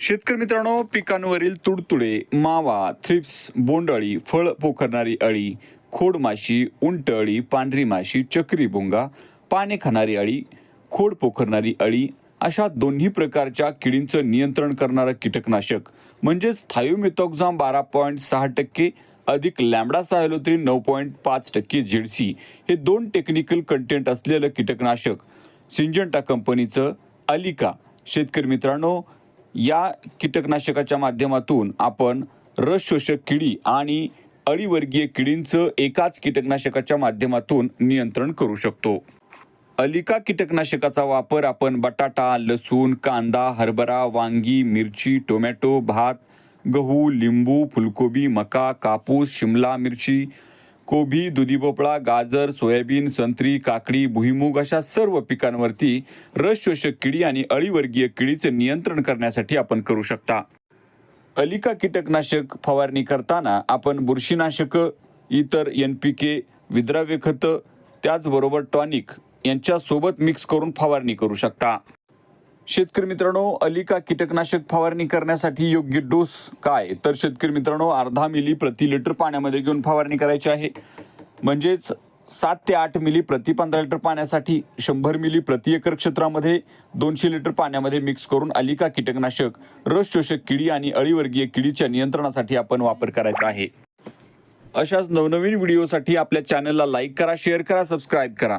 शेतकरी मित्रांनो पिकांवरील तुडतुडे मावा थ्रिप्स बोंडअळी फळ पोखरणारी अळी खोड माशी उंट अळी पांढरी माशी चक्री भुंगा पाने खाणारी अळी खोड पोखरणारी अळी अशा दोन्ही प्रकारच्या किडींचं नियंत्रण करणारं कीटकनाशक म्हणजेच थायोमिथॉक्झाम बारा पॉईंट सहा टक्के अधिक लॅम्बडा सायलोथ्रीन नऊ पॉईंट पाच टक्के झेडसी हे दोन टेक्निकल कंटेंट असलेलं कीटकनाशक सिंजंटा कंपनीचं अलिका. शेतकरी मित्रांनो या कीटकनाशकाच्या माध्यमातून आपण रस शोषक किडी आणि अळीवर्गीय किडींचं एकाच कीटकनाशकाच्या माध्यमातून नियंत्रण करू शकतो. अलिका कीटकनाशकाचा वापर आपण बटाटा लसूण कांदा हरभरा वांगी मिरची टोमॅटो भात गहू लिंबू फुलकोबी मका कापूस शिमला मिरची कोबी दुधी भोपळा गाजर सोयाबीन संत्री काकडी भुईमूग अशा सर्व पिकांवरती रस शोषक किडी आणि अळीवर्गीय किडीचे नियंत्रण करण्यासाठी आपण करू शकता. अलिका कीटकनाशक फवारणी करताना आपण बुरशीनाशक इतर एन पी के विद्राव्य खतं त्याचबरोबर टॉनिक यांच्यासोबत मिक्स करून फवारणी करू शकता. शेतकरी मित्रांनो अलिका कीटकनाशक फवारणी करण्यासाठी योग्य डोस काय? तर शेतकरी मित्रांनो अर्धा मिली प्रति लिटर पाण्यामध्ये घेऊन फवारणी करायची आहे. म्हणजेच सात ते आठ मिली प्रति पंधरा लिटर पाण्यासाठी शंभर मिली प्रति एकर क्षेत्रामध्ये दोनशे लिटर पाण्यामध्ये मिक्स करून अलिका कीटकनाशक रस शोषक किडी आणि अळीवर्गीय किडीच्या नियंत्रणासाठी आपण वापर करायचा आहे. अशाच नवनवीन व्हिडिओसाठी आपल्या चॅनलला लाईक करा शेअर करा सबस्क्राईब करा.